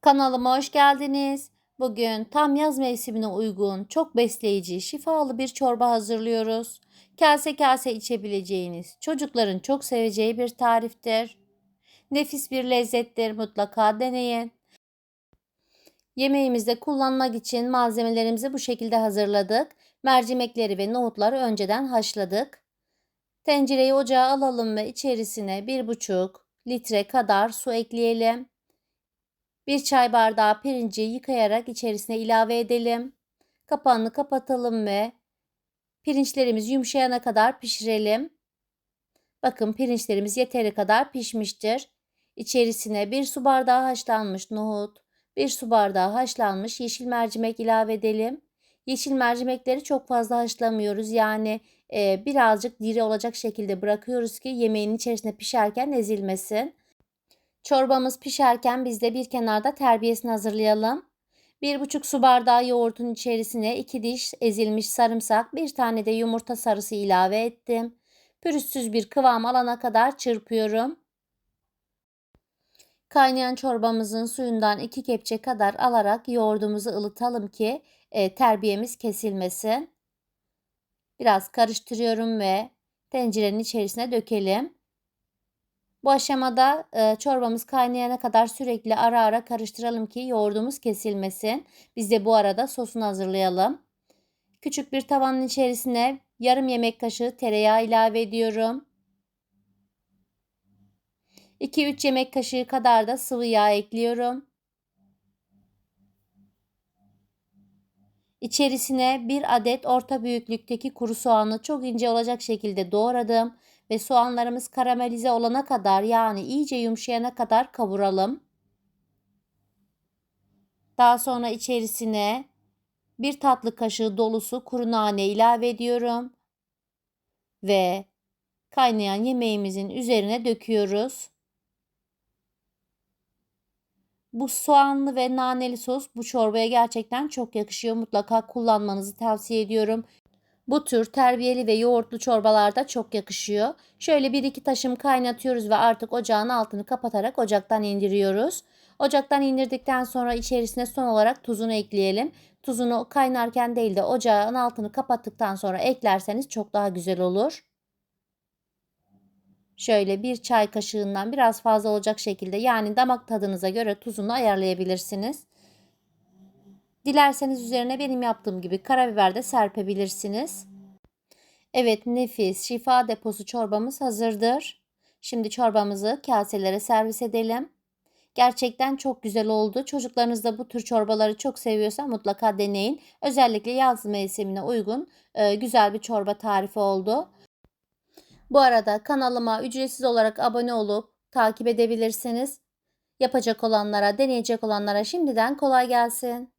Kanalıma hoş geldiniz. Bugün tam yaz mevsimine uygun, çok besleyici, şifalı bir çorba hazırlıyoruz. Kase kase içebileceğiniz, çocukların çok seveceği bir tariftir. Nefis bir lezzettir, mutlaka deneyin. Yemeğimizde kullanmak için malzemelerimizi bu şekilde hazırladık. Mercimekleri ve nohutları önceden haşladık. Tencereyi ocağa alalım ve içerisine 1,5 litre kadar su ekleyelim. Bir çay bardağı pirinci yıkayarak içerisine ilave edelim. Kapağını kapatalım ve pirinçlerimiz yumuşayana kadar pişirelim. Bakın pirinçlerimiz yeteri kadar pişmiştir. İçerisine bir su bardağı haşlanmış nohut, bir su bardağı haşlanmış yeşil mercimek ilave edelim. Yeşil mercimekleri çok fazla haşlamıyoruz. Yani e, birazcık diri olacak şekilde bırakıyoruz ki yemeğin içerisine pişerken ezilmesin. Çorbamız pişerken biz de bir kenarda terbiyesini hazırlayalım. 1,5 su bardağı yoğurtun içerisine 2 diş ezilmiş sarımsak, bir tane de yumurta sarısı ilave ettim. Pürüzsüz bir kıvam alana kadar çırpıyorum. Kaynayan çorbamızın suyundan 2 kepçe kadar alarak yoğurdumuzu ılıtalım ki e, terbiyemiz kesilmesin. Biraz karıştırıyorum ve tencerenin içerisine dökelim. Bu aşamada e, çorbamız kaynayana kadar sürekli ara ara karıştıralım ki yoğurdumuz kesilmesin. Biz de bu arada sosunu hazırlayalım. Küçük bir tavanın içerisine yarım yemek kaşığı tereyağı ilave ediyorum. 2-3 yemek kaşığı kadar da sıvı yağ ekliyorum. İçerisine bir adet orta büyüklükteki kuru soğanı çok ince olacak şekilde doğradım ve soğanlarımız karamelize olana kadar yani iyice yumuşayana kadar kavuralım. Daha sonra içerisine bir tatlı kaşığı dolusu kuru nane ilave ediyorum ve kaynayan yemeğimizin üzerine döküyoruz. Bu soğanlı ve naneli sos bu çorbaya gerçekten çok yakışıyor. Mutlaka kullanmanızı tavsiye ediyorum. Bu tür terbiyeli ve yoğurtlu çorbalarda çok yakışıyor. Şöyle bir iki taşım kaynatıyoruz ve artık ocağın altını kapatarak ocaktan indiriyoruz. Ocaktan indirdikten sonra içerisine son olarak tuzunu ekleyelim. Tuzunu kaynarken değil de ocağın altını kapattıktan sonra eklerseniz çok daha güzel olur. Şöyle bir çay kaşığından biraz fazla olacak şekilde yani damak tadınıza göre tuzunu ayarlayabilirsiniz. Dilerseniz üzerine benim yaptığım gibi karabiber de serpebilirsiniz. Evet nefis şifa deposu çorbamız hazırdır. Şimdi çorbamızı kaselere servis edelim. Gerçekten çok güzel oldu. Çocuklarınız da bu tür çorbaları çok seviyorsa mutlaka deneyin. Özellikle yaz mevsimine uygun e, güzel bir çorba tarifi oldu. Bu arada kanalıma ücretsiz olarak abone olup takip edebilirsiniz. Yapacak olanlara, deneyecek olanlara şimdiden kolay gelsin.